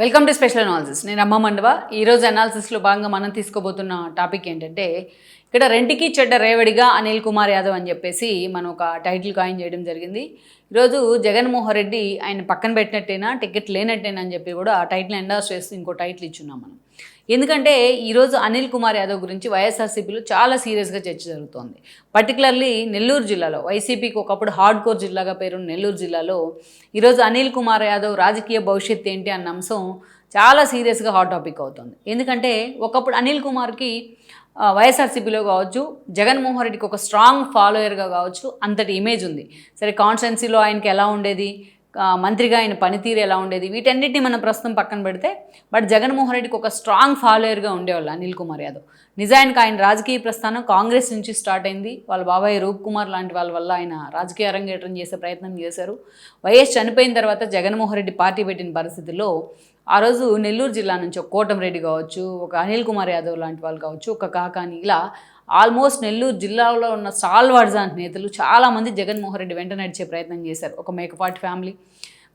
Welcome to special analysis నేను అమ్మ మండవ. ఈరోజు అనాలిసిస్లో భాగంగా మనం తీసుకోబోతున్న టాపిక్ ఏంటంటే ఇక్కడ రెంటికి చెడ్డ రేవడిగా అనిల్ కుమార్ యాదవ్ అని చెప్పేసి మనం ఒక టైటిల్ కాయిన్ చేయడం జరిగింది. ఈరోజు జగన్మోహన్ రెడ్డి ఆయన పక్కన పెట్టినట్టేనా టికెట్ లేనట్టేనా అని చెప్పి కూడా ఆ టైటిల్ ఎండాస్ చేస్తూ ఇంకో టైటిల్ ఇచ్చున్నాం మనం. ఎందుకంటే ఈరోజు అనిల్ కుమార్ యాదవ్ గురించి వైఎస్ఆర్సీపీలో చాలా సీరియస్గా చర్చ జరుగుతోంది. పర్టికులర్లీ నెల్లూరు జిల్లాలో వైసీపీకి ఒకప్పుడు హార్డ్ కోర్ జిల్లాగా పేరున్న నెల్లూరు జిల్లాలో ఈరోజు అనిల్ కుమార్ యాదవ్ రాజకీయ భవిష్యత్ ఏంటి అన్న అంశం చాలా సీరియస్గా హాట్ టాపిక్ అవుతుంది. ఎందుకంటే ఒకప్పుడు అనిల్ కుమార్కి వైఎస్ఆర్సీపీలో కావచ్చు జగన్మోహన్ రెడ్డికి ఒక స్ట్రాంగ్ ఫాలోయర్గా కావచ్చు అంతటి ఇమేజ్ ఉంది. సరే కాన్స్టెన్సీలో ఆయనకి ఎలా ఉండేది? మంత్రిగా ఆయన పనితీరు ఎలా ఉండేది? వీటన్నిటిని మనం ప్రస్తుతం పక్కన పెడితే బట్ జగన్మోహన్ రెడ్డికి ఒక స్ట్రాంగ్ ఫాలోయర్గా ఉండేవాళ్ళు అనిల్ కుమార్ యాదవ్. నిజానికి ఆయన రాజకీయ ప్రస్థానం కాంగ్రెస్ నుంచి స్టార్ట్ అయింది. వాళ్ళ బాబాయ్ రూప్ కుమార్ లాంటి వాళ్ళ వల్ల ఆయన రాజకీయ అరంగేట్రం చేసే ప్రయత్నం చేశారు. వైఎస్ చనిపోయిన తర్వాత జగన్మోహన్ రెడ్డి పార్టీ పెట్టిన పరిస్థితుల్లో ఆ రోజు నెల్లూరు జిల్లా నుంచి ఒక కోటంరెడ్డి కావచ్చు ఒక అనిల్ కుమార్ యాదవ్ లాంటి వాళ్ళు కావచ్చు ఒక కాకాని ఇలా ఆల్మోస్ట్ నెల్లూరు జిల్లాలో ఉన్న సాల్వాడ్జాంట్ నేతలు చాలామంది జగన్మోహన్ రెడ్డి వెంట నడిచే ప్రయత్నం చేశారు. ఒక మేకపాటి ఫ్యామిలీ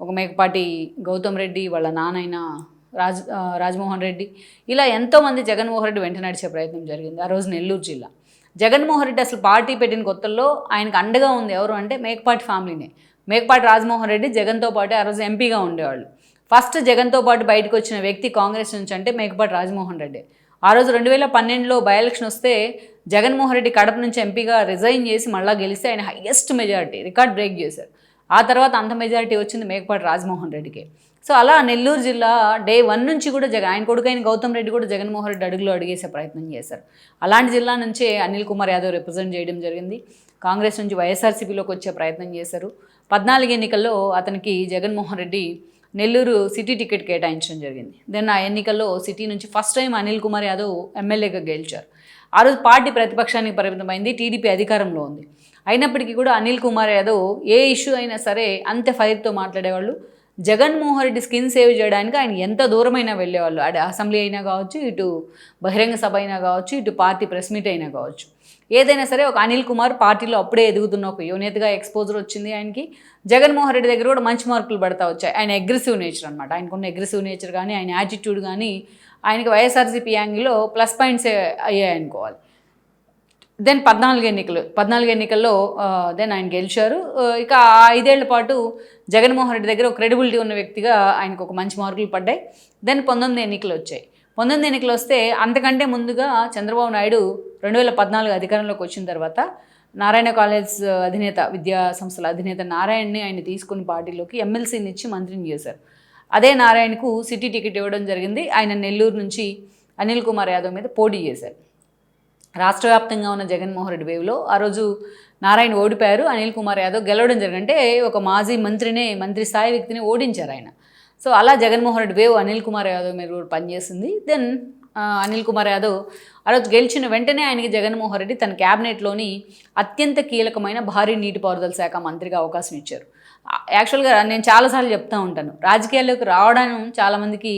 ఒక మేకపాటి గౌతమ్ రెడ్డి వాళ్ళ నానైన రాజ్ రాజమోహన్ రెడ్డి ఇలా ఎంతోమంది జగన్మోహన్ రెడ్డి వెంట నడిచే ప్రయత్నం జరిగింది ఆ రోజు నెల్లూరు జిల్లా. జగన్మోహన్ రెడ్డి అసలు పార్టీ పెట్టిన కొత్తల్లో ఆయనకు అండగా ఉంది ఎవరు అంటే మేకపాటి ఫ్యామిలీనే. మేకపాటి రాజమోహన్ రెడ్డి జగన్తో పాటు ఆ రోజు ఎంపీగా ఉండేవాళ్ళు. ఫస్ట్ జగన్తో పాటు బయటకు వచ్చిన వ్యక్తి కాంగ్రెస్ నుంచి అంటే మేకపాటి రాజమోహన్ రెడ్డి. ఆ రోజు రెండు వేల పన్నెండులో బై ఎలక్షన్ వస్తే జగన్మోహన్ రెడ్డి కడప నుంచి ఎంపీగా రిజైన్ చేసి మళ్ళా గెలిస్తే ఆయన హయ్యెస్ట్ మెజారిటీ రికార్డ్ బ్రేక్ చేశారు. ఆ తర్వాత అంత మెజారిటీ వచ్చింది మేకపాటి రాజమోహన్ రెడ్డికి. సో అలా నెల్లూరు జిల్లా డే వన్ నుంచి కూడా జగన్ ఆయన కొడుకైన గౌతమ్ రెడ్డి కూడా జగన్మోహన్ రెడ్డి అడుగులో అడిగేసే ప్రయత్నం చేశారు. అలాంటి జిల్లా నుంచే అనిల్ కుమార్ యాదవ్ రిప్రజెంట్ చేయడం జరిగింది. కాంగ్రెస్ నుంచి వైఎస్ఆర్సీపీలోకి వచ్చే ప్రయత్నం చేశారు. పద్నాలుగు ఎన్నికల్లో అతనికి జగన్మోహన్ రెడ్డి నెల్లూరు సిటీ టికెట్ కేటాయించడం జరిగింది. దెన్ ఆ ఎన్నికల్లో సిటీ నుంచి ఫస్ట్ టైం అనిల్ కుమార్ యాదవ్ ఎమ్మెల్యేగా గెలిచారు. ఆ రోజు పార్టీ ప్రతిపక్షానికి పరిమితమైంది టీడీపీ అధికారంలో ఉంది. అయినప్పటికీ కూడా అనిల్ కుమార్ యాదవ్ ఏ ఇష్యూ అయినా సరే అంతే ఫైర్తో మాట్లాడేవాళ్ళు. జగన్మోహన్ రెడ్డి స్కిన్ సేవ్ చేయడానికి ఆయన ఎంత దూరమైనా వెళ్ళేవాళ్ళు. అటు అసెంబ్లీ అయినా కావచ్చు ఇటు బహిరంగ సభ అయినా కావచ్చు ఇటు పార్టీ ప్రెస్ మీట్ అయినా కావచ్చు. ఏదైనా సరే ఒక అనిల్ కుమార్ పార్టీలో అప్పుడే ఎదుగుతున్న ఒక యూనియత్గా ఎక్స్పోజర్ వచ్చింది ఆయనకి. జగన్మోహన్ రెడ్డి దగ్గర కూడా మంచి మార్కులు పడతా వచ్చాయి. ఆయన అగ్రెసివ్ నేచర్ అనమాట ఆయనకున్న అగ్రెసివ్ నేచర్ కానీ ఆయన యాటిట్యూడ్ కానీ ఆయనకి వైఎస్ఆర్సీపీ యాంగిల్లో ప్లస్ పాయింట్స్ అయ్యాయి అనుకోవాలి. దెన్ పద్నాలుగు ఎన్నికలు. పద్నాలుగు ఎన్నికల్లో దెన్ ఆయన గెలిచారు. ఇక ఐదేళ్ళ పాటు జగన్మోహన్ రెడ్డి దగ్గర ఒక క్రెడిబిలిటీ ఉన్న వ్యక్తిగా ఆయనకు ఒక మంచి మార్కులు పడ్డాయి. దెన్ పంతొమ్మిది ఎన్నికలు వచ్చాయి. పంతొమ్మిది ఎన్నికలు వస్తే అంతకంటే ముందుగా చంద్రబాబు నాయుడు రెండు వేల పద్నాలుగు అధికారంలోకి వచ్చిన తర్వాత నారాయణ కాలేజ్ అధినేత విద్యా సంస్థల అధినేత నారాయణని ఆయన తీసుకుని పార్టీలోకి ఎమ్మెల్సీని ఇచ్చి మంత్రిని చేశారు. అదే నారాయణకు సిటీ టికెట్ ఇవ్వడం జరిగింది. ఆయన నెల్లూరు నుంచి అనిల్ కుమార్ యాదవ్ మీద పోటీ చేశారు. రాష్ట్ర వ్యాప్తంగా ఉన్న జగన్మోహన్ రెడ్డి వేవ్లో ఆ రోజు నారాయణ ఓడిపోయారు. అనిల్ కుమార్ యాదవ్ గెలవడం జరిగింది అంటే ఒక మాజీ మంత్రినే మంత్రి స్థాయి వ్యక్తిని ఓడించారు ఆయన. సో అలా జగన్మోహన్ రెడ్డి వేవ్ అనిల్ కుమార్ యాదవ్ మీద కూడా పనిచేసింది. దెన్ అనిల్ కుమార్ యాదవ్ ఆ రోజు గెలిచిన వెంటనే ఆయనకి జగన్మోహన్ రెడ్డి తన క్యాబినెట్లోని అత్యంత కీలకమైన భారీ నీటిపారుదల శాఖ మంత్రిగా అవకాశం ఇచ్చారు. యాక్చువల్గా నేను చాలాసార్లు చెప్తూ ఉంటాను. రాజకీయాల్లోకి రావడం చాలామందికి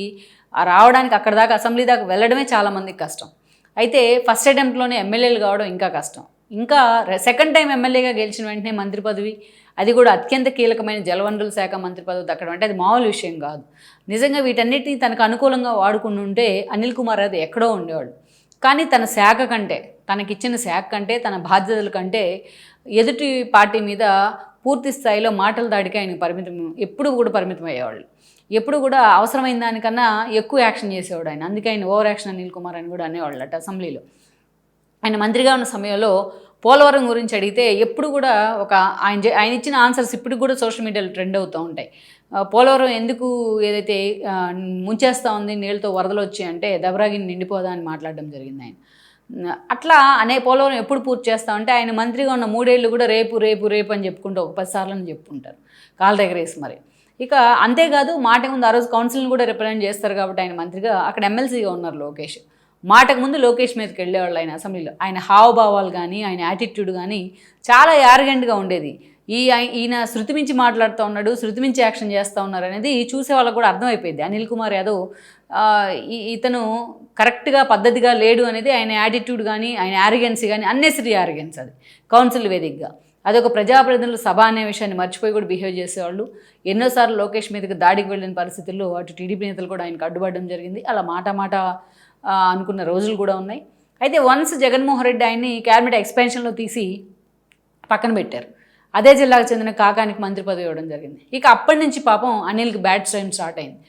రావడానికి అక్కడ దాకా అసెంబ్లీ దాకా వెళ్ళడమే చాలామందికి కష్టం. అయితే ఫస్ట్ అటెంప్ట్లోనే ఎమ్మెల్యేలు కావడం ఇంకా కష్టం. ఇంకా సెకండ్ టైం ఎమ్మెల్యేగా గెలిచిన వెంటనే మంత్రి పదవి అది కూడా అత్యంత కీలకమైన జలవనరుల శాఖ మంత్రి పదవి దక్కడం అంటే అది మామూలు విషయం కాదు. నిజంగా వీటన్నిటిని తనకు అనుకూలంగా వాడుకుని ఉంటే అనిల్ కుమార్ అది ఎక్కడో ఉండేవాడు. కానీ తన శాఖ కంటే తనకిచ్చిన శాఖ కంటే తన బాధ్యతల కంటే ఎదుటి పార్టీ మీద పూర్తి స్థాయిలో మాటల దాడికి ఆయన పరిమితం ఎప్పుడు కూడా పరిమితం అయ్యేవాళ్ళు. ఎప్పుడు కూడా అవసరమైన దానికన్నా ఎక్కువ యాక్షన్ చేసేవాడు ఆయన. అందుకే ఆయన ఓవర్ యాక్షన్ అనిల్ కుమార్ అని కూడా అనేవాళ్ళు అట అసెంబ్లీలో. ఆయన మంత్రిగా ఉన్న సమయంలో పోలవరం గురించి అడిగితే ఎప్పుడు కూడా ఒక ఆయన ఆయన ఇచ్చిన ఆన్సర్స్ ఇప్పుడు కూడా సోషల్ మీడియాలో ట్రెండ్ అవుతూ ఉంటాయి. పోలవరం ఎందుకు ఏదైతే ముంచేస్తూ ఉంది నీళ్ళతో వరదలు వచ్చాయంటే దబరాగిని నిండిపోదా అని మాట్లాడడం జరిగింది ఆయన. అట్లా అనే పోలవరం ఎప్పుడు పూర్తి చేస్తామంటే ఆయన మంత్రిగా ఉన్న మూడేళ్ళు కూడా రేపు రేపు రేపు అని చెప్పుకుంటూ ఒక పది సార్లు అని చెప్పుకుంటారు. కాళ్ళ దగ్గర వేసి మరి. ఇక అంతేకాదు మాట ముందు ఆ రోజు కౌన్సిల్ని కూడా రిప్రజెంట్ చేస్తారు కాబట్టి ఆయన మంత్రిగా అక్కడ ఎమ్మెల్సీగా ఉన్నారు లోకేష్. మాటకు ముందు లోకేష్ మీదకి వెళ్ళేవాళ్ళు ఆయన అసెంబ్లీలో. ఆయన హావభావాలు కానీ ఆయన యాటిట్యూడ్ కానీ చాలా యారగెంట్గా ఉండేది. ఈ ఈయన శృతి మించి మాట్లాడుతూ ఉన్నాడు శృతి మించి యాక్షన్ చేస్తూ ఉన్నారు అనేది చూసే వాళ్ళకు కూడా అర్థమైపోయింది. అనిల్ కుమార్ యాదవ్ ఈ- ఇతను కరెక్ట్గా పద్ధతిగా లేడు అనేది ఆయన యాటిట్యూడ్ కానీ ఆయన యారిగెన్సీ కానీ అన్నెసరీ యారిగెన్స్ అది. కౌన్సిల్ వేదికగా. అదొక ప్రజాప్రతినిధుల సభ అనే విషయాన్ని మర్చిపోయి కూడా బిహేవ్ చేసేవాళ్ళు. ఎన్నోసార్లు లోకేష్ మీదకి దాడికి వెళ్ళిన పరిస్థితుల్లో అటు టీడీపీ నేతలు కూడా ఆయనకు అడ్డుపడడం జరిగింది. అలా మాట మాట అనుకున్న రోజులు కూడా ఉన్నాయి. అయితే వన్స్ జగన్మోహన్ రెడ్డి ఆయన్ని క్యాబినెట్ ఎక్స్పెన్షన్లో తీసి పక్కన పెట్టారు. అదే జిల్లాకు చెందిన కాకానికి మంత్రి పదవి ఇవ్వడం జరిగింది. ఇక అప్పటి నుంచి పాపం అనిల్కి బ్యాడ్ టైం స్టార్ట్ అయింది.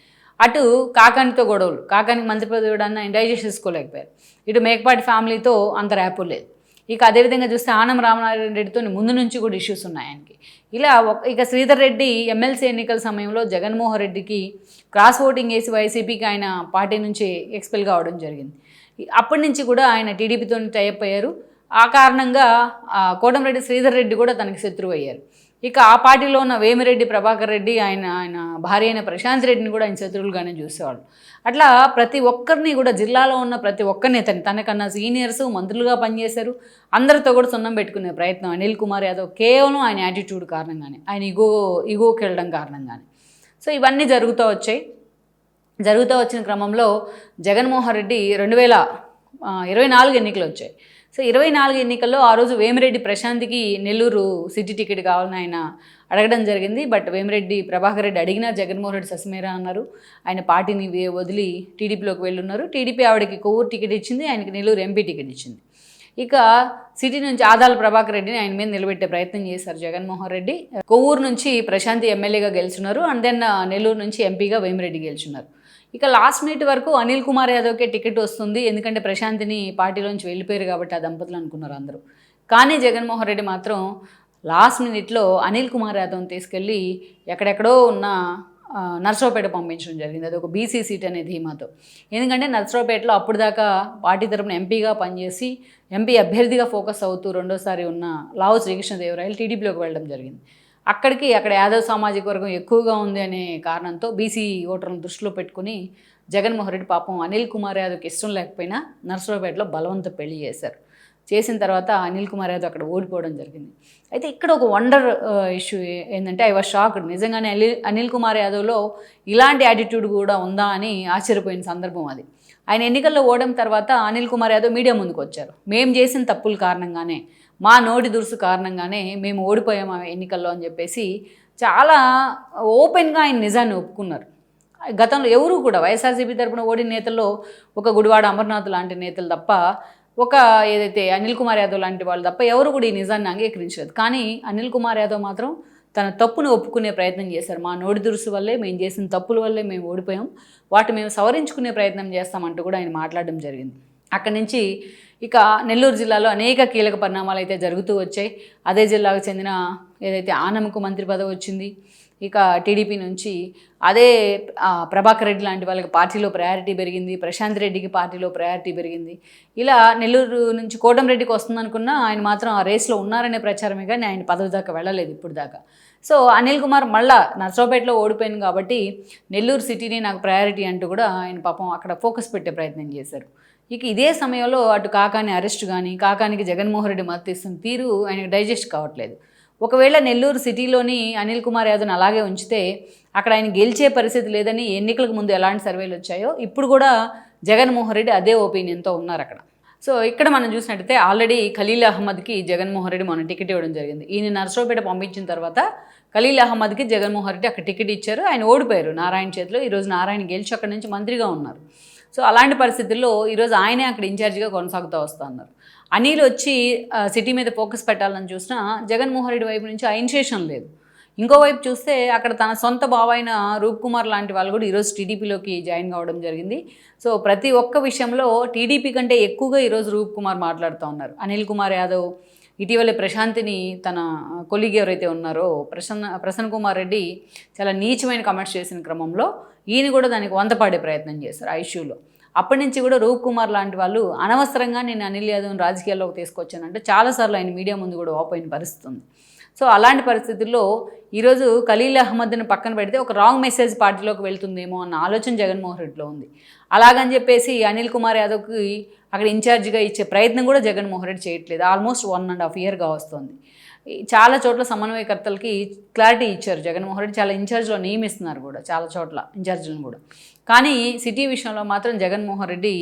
అటు కాకానితో గొడవలు కాకానికి మంత్రి పదవి ఇవ్వడాన్ని ఆయన డైజెస్ట్ చేసుకోలేకపోయారు. ఇటు మేకపాటి ఫ్యామిలీతో అంత ర్యాపు లేదు. ఇక అదేవిధంగా చూస్తే ఆనం రామనారాయణ రెడ్డితో ముందు నుంచి కూడా ఇష్యూస్ ఉన్నాయి ఆయనకి. ఇలా ఒక ఇక శ్రీధర్ రెడ్డి ఎమ్మెల్సీ ఎన్నికల సమయంలో జగన్మోహన్ రెడ్డికి క్రాస్ ఓటింగ్ వేసి వైసీపీకి ఆయన పార్టీ నుంచి ఎక్స్పెల్ కావడం జరిగింది. అప్పటి నుంచి కూడా ఆయన టీడీపీతో టైప్ అయ్యారు. ఆ కారణంగా ఆ, కోటంరెడ్డి శ్రీధర్ రెడ్డి కూడా తనకి శత్రువు అయ్యారు ఇక ఆ పార్టీలో ఉన్న వేమిరెడ్డి ప్రభాకర్ రెడ్డి ఆయన ఆయన భార్య అయిన ప్రశాంత్ రెడ్డిని కూడా ఆయన శత్రువులుగానే చూసేవాళ్ళు. అట్లా ప్రతి ఒక్కరిని కూడా జిల్లాలో ఉన్న ప్రతి ఒక్కరిని తన తనకన్నా సీనియర్స్ మంత్రులుగా పనిచేశారు. అందరితో కూడా సున్నం పెట్టుకునే ప్రయత్నం అనిల్ కుమార్ యాదవ్ కేవలం ఆయన యాటిట్యూడ్ కారణంగానే ఆయన ఇగో ఇగోకి వెళ్ళడం కారణంగానే. సో ఇవన్నీ జరుగుతూ వచ్చాయి. జరుగుతూ వచ్చిన క్రమంలో జగన్మోహన్ రెడ్డి రెండు వేల ఇరవై నాలుగు ఎన్నికలు వచ్చాయి. సో ఇరవై నాలుగు ఎన్నికల్లో ఆ రోజు వేమిరెడ్డి ప్రశాంత్కి నెల్లూరు సిటీ టికెట్ కావాలని ఆయన అడగడం జరిగింది. బట్ వేమిరెడ్డి ప్రభాకర్ రెడ్డి అడిగినా జగన్మోహన్ రెడ్డి సస్మేరా అన్నారు. ఆయన పార్టీని వే- వదిలి టీడీపీలోకి వెళ్ళున్నారు. టీడీపీ ఆవిడకి కొవ్వూరు టికెట్ ఇచ్చింది. ఆయనకి నెల్లూరు ఎంపీ టికెట్ ఇచ్చింది. ఇక సిటీ నుంచి ఆదాల ప్రభాకర్ రెడ్డిని ఆయన మీద నిలబెట్టే ప్రయత్నం చేశారు జగన్మోహన్ రెడ్డి. కొవ్వూరు నుంచి ప్రశాంతి ఎమ్మెల్యేగా గెలుచున్నారు. అండ్ దెన్ నెల్లూరు నుంచి ఎంపీగా వేమిరెడ్డి గెలుచున్నారు. ఇక లాస్ట్ మినిట్ వరకు అనిల్ కుమార్ యాదవ్కే టికెట్ వస్తుంది. ఎందుకంటే ప్రశాంతిని పార్టీలోంచి వెళ్ళిపోయారు కాబట్టి ఆ దంపతులు అనుకున్నారు అందరూ. కానీ జగన్మోహన్ రెడ్డి మాత్రం లాస్ట్ మినిట్లో అనిల్ కుమార్ యాదవ్ని తీసుకెళ్ళి ఎక్కడెక్కడో ఉన్న నర్సరావుపేట పంపించడం జరిగింది. అది ఒక బీసీ సీట్ అనే ధీమాతో. ఎందుకంటే నర్సరావుపేటలో అప్పుడు దాకా పార్టీ తరపున ఎంపీగా పనిచేసి ఎంపీ అభ్యర్థిగా ఫోకస్ అవుతూ రెండోసారి ఉన్న లావు శ్రీకృష్ణదేవరాయలు టీడీపీలోకి వెళ్ళడం జరిగింది. అక్కడికి అక్కడ యాదవ్ సామాజిక వర్గం ఎక్కువగా ఉంది అనే కారణంతో బీసీ ఓటర్లను దృష్టిలో పెట్టుకుని జగన్మోహన్ రెడ్డి పాపం అనిల్ కుమార్ యాదవ్కి ఇష్టం లేకపోయినా నర్సరావుపేటలో బలవంత పెళ్ళి చేశారు. చేసిన తర్వాత అనిల్ కుమార్ యాదవ్ అక్కడ ఓడిపోవడం జరిగింది. అయితే ఇక్కడ ఒక వండర్ ఇష్యూ ఏంటంటే ఐ వాజ్ షాక్డ్. నిజంగానే అనిల్ అనిల్ కుమార్ యాదవ్లో ఇలాంటి యాటిట్యూడ్ కూడా ఉందా అని ఆశ్చర్యపోయిన సందర్భం అది. ఆయన ఎన్నికల్లో ఓడడం తర్వాత అనిల్ కుమార్ యాదవ్ మీడియా ముందుకు వచ్చారు మేము చేసిన తప్పుల కారణంగానే మా నోటి దురుసు కారణంగానే మేము ఓడిపోయాము ఆ ఎన్నికల్లో అని చెప్పేసి చాలా ఓపెన్గా ఆయన నిజాన్ని ఒప్పుకున్నారు. గతంలో ఎవరు కూడా వైఎస్ఆర్సీపీ తరపున ఓడిన నేతల్లో ఒక గుడివాడ అమర్నాథ్ లాంటి నేతలు తప్ప ఒక ఏదైతే అనిల్ కుమార్ యాదవ్ లాంటి వాళ్ళు తప్ప ఎవరు కూడా ఈ నిజాన్ని అంగీకరించలేదు. కానీ అనిల్ కుమార్ యాదవ్ మాత్రం తన తప్పును ఒప్పుకునే ప్రయత్నం చేశారు. మా నోటి దురుసు వల్లే మేము చేసిన తప్పుల వల్లే మేము ఓడిపోయాం. వాటి మేము సవరించుకునే ప్రయత్నం చేస్తామంటూ కూడా ఆయన మాట్లాడడం జరిగింది. అక్కడి నుంచి ఇక నెల్లూరు జిల్లాలో అనేక కీలక పరిణామాలు అయితే జరుగుతూ వచ్చాయి. అదే జిల్లాకు చెందిన ఏదైతే ఆనంకు మంత్రి పదవి వచ్చింది ఇక టీడీపీ నుంచి అదే ప్రభాకర్ రెడ్డి లాంటి వాళ్ళకి పార్టీలో ప్రయారిటీ పెరిగింది ప్రశాంత్ రెడ్డికి పార్టీలో ప్రయారిటీ పెరిగింది. ఇలా నెల్లూరు నుంచి కోటంరెడ్డికి వస్తుందనుకున్నా ఆయన మాత్రం ఆ రేస్లో ఉన్నారనే ప్రచారమే కానీ ఆయన పదవి దాకా వెళ్ళలేదు ఇప్పుడు దాకా. సో అనిల్ కుమార్ మళ్ళా నర్సరావుపేటలో ఓడిపోయింది కాబట్టి నెల్లూరు సిటీని నాకు ప్రయారిటీ అంటూ కూడా ఆయన పాపం అక్కడ ఫోకస్ పెట్టే ప్రయత్నం చేశారు. ఇక ఇదే సమయంలో అటు కాకాని అరెస్ట్ కానీ కాకానికి జగన్మోహన్ రెడ్డి మద్దతు ఇస్తున్న తీరు ఆయనకు డైజెస్ట్ కావట్లేదు. ఒకవేళ నెల్లూరు సిటీలోని అనిల్ కుమార్ యాదవ్ని అలాగే ఉంచితే అక్కడ ఆయన గెలిచే పరిస్థితి లేదని ఎన్నికలకు ముందు ఎలాంటి సర్వేలు వచ్చాయో ఇప్పుడు కూడా జగన్మోహన్ రెడ్డి అదే ఒపీనియన్తో ఉన్నారు అక్కడ. సో ఇక్కడ మనం చూసినట్టయితే ఆల్రెడీ ఖలీల్ అహ్మద్కి జగన్మోహన్ రెడ్డి మొన్న టికెట్ ఇవ్వడం జరిగింది. ఈయన నర్సరావుపేట పంపించిన తర్వాత ఖలీల్ అహ్మద్కి జగన్మోహన్ రెడ్డి అక్కడ టికెట్ ఇచ్చారు. ఆయన ఓడిపోయారు నారాయణ చేతిలో. ఈరోజు నారాయణ గెలిచి అక్కడి నుంచి మంత్రిగా ఉన్నారు. సో అలాంటి పరిస్థితుల్లో ఈరోజు ఆయనే అక్కడ ఇన్ఛార్జిగా కొనసాగుతూ వస్తున్నారు. అనిల్ వచ్చి సిటీ మీద ఫోకస్ పెట్టాలని చూసినా జగన్మోహన్ రెడ్డి వైపు నుంచి ఆ ఇనిషియేషన్ లేదు. ఇంకోవైపు చూస్తే అక్కడ తన సొంత బావైన రూప్ కుమార్ లాంటి వాళ్ళు కూడా ఈరోజు టీడీపీలోకి జాయిన్ కావడం జరిగింది. సో ప్రతి ఒక్క విషయంలో టీడీపీ కంటే ఎక్కువగా ఈరోజు రూప్ కుమార్ మాట్లాడుతూ ఉన్నారు. అనిల్ కుమార్ యాదవ్ ఇటీవలే ప్రశాంతిని తన కొలీగ్ ఎవరైతే ఉన్నారో ప్రసన్న ప్రసన్న కుమార్ రెడ్డి చాలా నీచమైన కమెంట్స్ చేసిన క్రమంలో ఈయన కూడా దానికి వంతపాడే ప్రయత్నం చేశారు ఆ ఇష్యూలో అప్పటి నుంచి కూడా రూప్ కుమార్ లాంటి వాళ్ళు అనవసరంగా నేను అనిల్ యాదవ్ని రాజకీయాల్లోకి తీసుకొచ్చానంటే చాలాసార్లు ఆయన మీడియా ముందు కూడా ఓపెన్ పరిస్థితి ఉంది సో అలాంటి పరిస్థితుల్లో ఈరోజు ఖలీల్ అహ్మద్ని పక్కన పెడితే ఒక రాంగ్ మెసేజ్ పార్టీలోకి వెళ్తుందేమో అన్న ఆలోచన జగన్మోహన్ రెడ్డిలో ఉంది. అలాగని చెప్పేసి అనిల్ కుమార్ యాదవ్కి అక్కడ ఇన్ఛార్జిగా ఇచ్చే ప్రయత్నం కూడా జగన్మోహన్ రెడ్డి చేయట్లేదు. ఆల్మోస్ట్ వన్ అండ్ హాఫ్ ఇయర్గా వస్తుంది. చాలా చోట్ల సమన్వయకర్తలకి క్లారిటీ ఇచ్చారు. జగన్మోహన్ రెడ్డి చాలా ఇన్ఛార్జ్లో నియమిస్తున్నారు కూడా చాలా చోట్ల ఇన్ఛార్జీలను కూడా. కానీ సిటీ విషయంలో మాత్రం జగన్మోహన్ రెడ్డి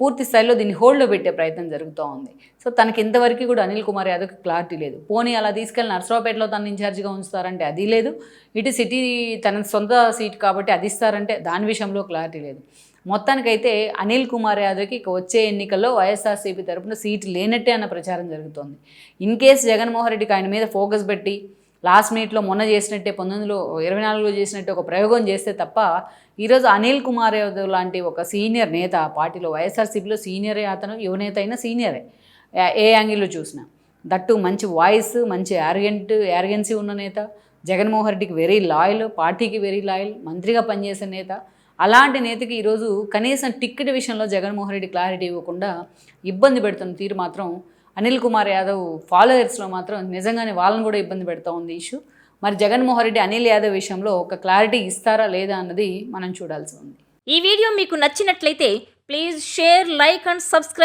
పూర్తి స్థాయిలో దీన్ని హోల్డ్లో పెట్టే ప్రయత్నం జరుగుతూ ఉంది. సో తనకి ఇంతవరకు కూడా అనిల్ కుమార్ యాదవ్కి క్లారిటీ లేదు. పోనీ అలా తీసుకెళ్ళి నర్సరావుపేటలో తను ఇన్ఛార్జిగా ఉంచుతారంటే అది లేదు. ఇటు సిటీ తన సొంత సీట్ కాబట్టి అది ఇస్తారంటే దాని విషయంలో క్లారిటీ లేదు. మొత్తానికైతే అనిల్ కుమార్ యాదవ్కి ఇక వచ్చే ఎన్నికల్లో వైఎస్ఆర్సీపీ తరపున సీటు లేనట్టే అన్న ప్రచారం జరుగుతోంది. ఇన్ కేస్ జగన్మోహన్ రెడ్డికి ఆయన మీద ఫోకస్ పెట్టి లాస్ట్ మినిట్లో మొన్న చేసినట్టే పంతొమ్మిదిలో ఇరవై నాలుగులో చేసినట్టే ఒక ప్రయోగం చేస్తే తప్ప ఈరోజు అనిల్ కుమార్ యాదవ్ లాంటి ఒక సీనియర్ నేత పార్టీలో వైఎస్ఆర్సీపీలో సీనియరే అతను యువనేత అయినా సీనియరే. ఏ- ఏ యాంగిల్లో చూసినా. దట్టు మంచి వాయిస్ మంచి యారగెంట్ యారగెన్సీ ఉన్న నేత జగన్మోహన్ రెడ్డికి వెరీ లాయల్ పార్టీకి వెరీ లాయల్ మంత్రిగా పనిచేసే నేత అలాంటి నేతకి ఈరోజు కనీసం టిక్కెట్ విషయంలో జగన్మోహన్ రెడ్డి క్లారిటీ ఇవ్వకుండా ఇబ్బంది పెడుతున్న తీరు మాత్రం అనిల్ కుమార్ యాదవ్ ఫాలోయర్స్లో మాత్రం నిజంగానే వాళ్ళని కూడా ఇబ్బంది పెడతా ఉంది ఇష్యూ. మరి జగన్మోహన్ రెడ్డి అనిల్ యాదవ్ విషయంలో ఒక క్లారిటీ ఇస్తారా లేదా అన్నది మనం చూడాల్సి ఉంది. ఈ వీడియో మీకు నచ్చినట్లయితే please share like and subscribe